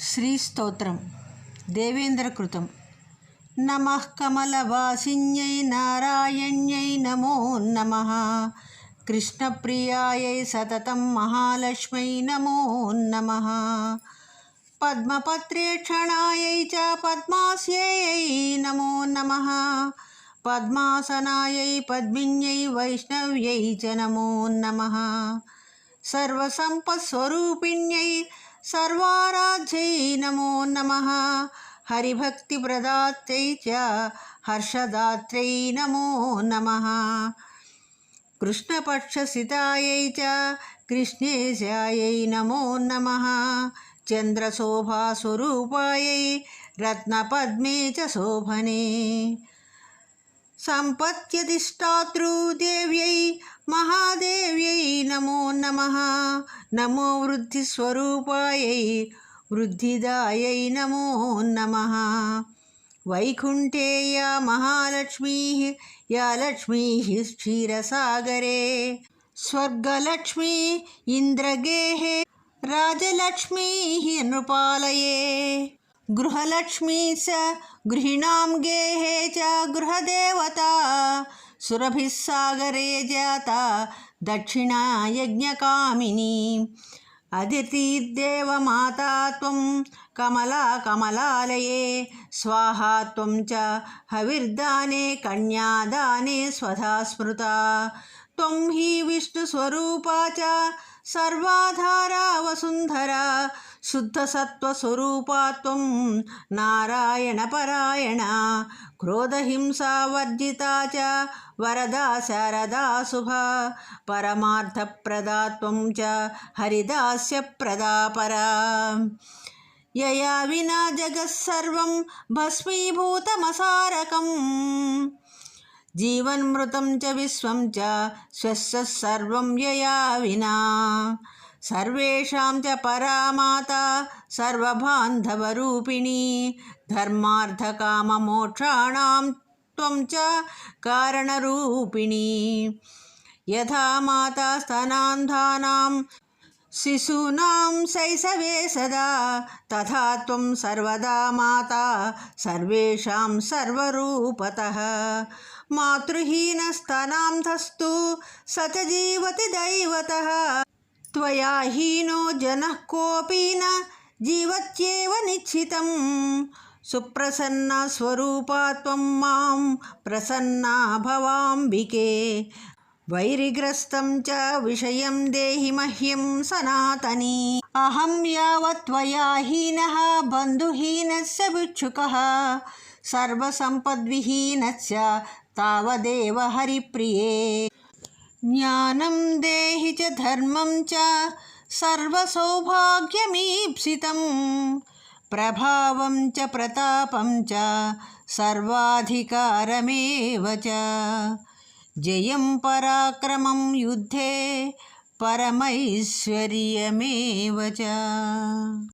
శ్రీ శ్రీస్తోత్రం. దేవేంద్రకృతం. నమ కమలవాసిన్యై నారాయణ్యై నమో నమ. కృష్ణప్రియాయై సతతం మహాలక్ష్మై నమో నమ. పద్మపత్రేక్షణాయై చ పద్మాస్యై నమో నమ. పద్మాసనాయై పద్మిన్యై వైష్ణవ్యై చ నమో నమ. సర్వసంపత్స్వరూపిణ్యై సర్వారాధ్యై నమో. నమ హరిభక్తిప్రదాత్యై చ హర్షదాత్రై నమో. నమ కృష్ణపక్షసితాయై చ కృష్ణేశాయై నమో నమ. చంద్రశోభాస్వరూపాయై రత్నపద్మే చ శోభనే. సంపత్యధిష్టాతృదేవ్యై మహాదేవ్యై నమో నమ. నమో వృద్ధిస్వరూపాయై వృద్ధిదాయై నమో నమ. వైకుంఠే యా మహాలక్ష్మీ యా లక్ష్మీ క్షీరసాగరే. స్వర్గలక్ష్మీ ఇంద్రగేహే రాజలక్ష్మీ నృపాలయే. गृहलक्ष्मी स गृहिणा गेहे च गृहदेवता, सुरभिः सागरे जाता दक्षिणा यज्ञकामिनी अदितिर्देवमाता त्वं कमला कमलालये, स्वाहा त्वं च हविर्दाने, कन्यादाने स्वधा स्मृता। త్వం హి విష్ణుస్వరూపా చ సర్వాధారా వసుంధరా శుద్ధసత్వస్వరూపా త్వం నారాయణపరాయణ క్రోధహింసావర్జితా చ వరదా శారదా శుభ పరమార్థప్రదా త్వం చ హరిదాస్యప్రదా పరా యయా వినా జగత్సర్వం భస్మీభూతమసారకం जीवन्मृतं च विश्वं च स्वस्य सर्वं यया विना। सर्वेषां च परामाता सर्वबान्धवरूपिणी। धर्मार्थकाममोक्षाणां त्वं च कारणरूपिणी। यथा माता स्तनान्धानां शिशूना शैशवे सदा, तथा त्वं सर्वदा माता, सर्वेषां सर्वरूपतः। मातृहीनस्तनान्धस्तु स च जीवति दैवतः। त्वया हीनो जनः कोऽपि न, जीवत्येव निश्चितं सुप्रसन्नस्वरूपा त्वं माँ, प्रसन्ना भवाम्बिके। वैरिग्रस्तं च विषयं देहि मह्यं सनातनी। अहं यावत् त्वया हीनः, बन्धुहीनस्य भिक्षुकः। सर्वसम्पद्विहीनस्य, तावदेव हरिप्रिये। ज्ञानं देहि च, धर्मं च सर्वसौभाग्यमीप्सितं च, प्रतापं च, सर्वाधिकारमेव च। జయం పరాక్రమం యుద్ధే పరమైశ్వర్యమేవ